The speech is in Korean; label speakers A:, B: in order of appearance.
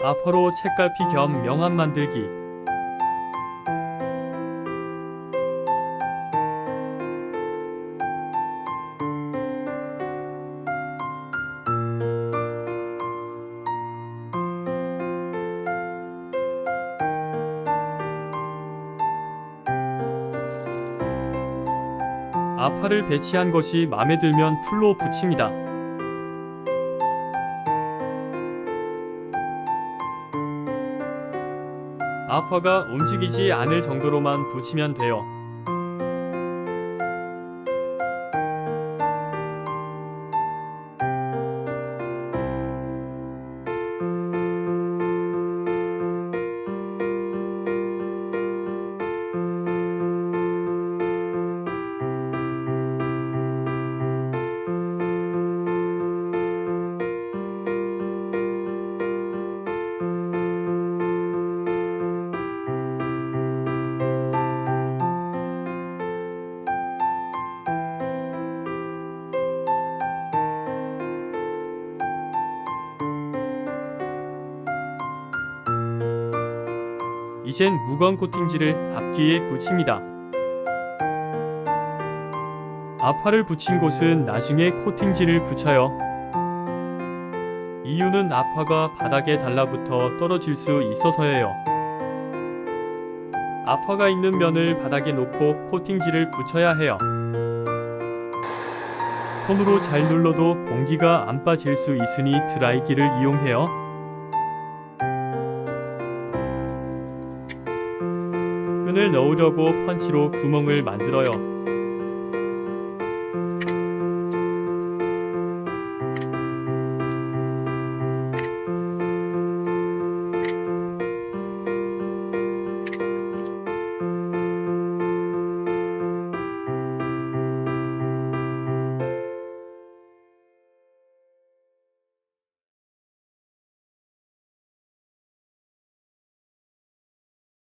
A: 아퍼로 책갈피 겸 명함 만들기 아파를 배치한 것이 마음에 들면 풀로 붙입니다. 아파가 움직이지 않을 정도로만 붙이면 돼요. 이젠 무광 코팅지를 앞뒤에 붙입니다. 아파를 붙인 곳은 나중에 코팅지를 붙여요. 이유는 아파가 바닥에 달라붙어 떨어질 수 있어서예요. 아파가 있는 면을 바닥에 놓고 코팅지를 붙여야 해요. 손으로 잘 눌러도 공기가 안 빠질 수 있으니 드라이기를 이용해요. 끈을 넣으려고 펀치로 구멍을 만들어요.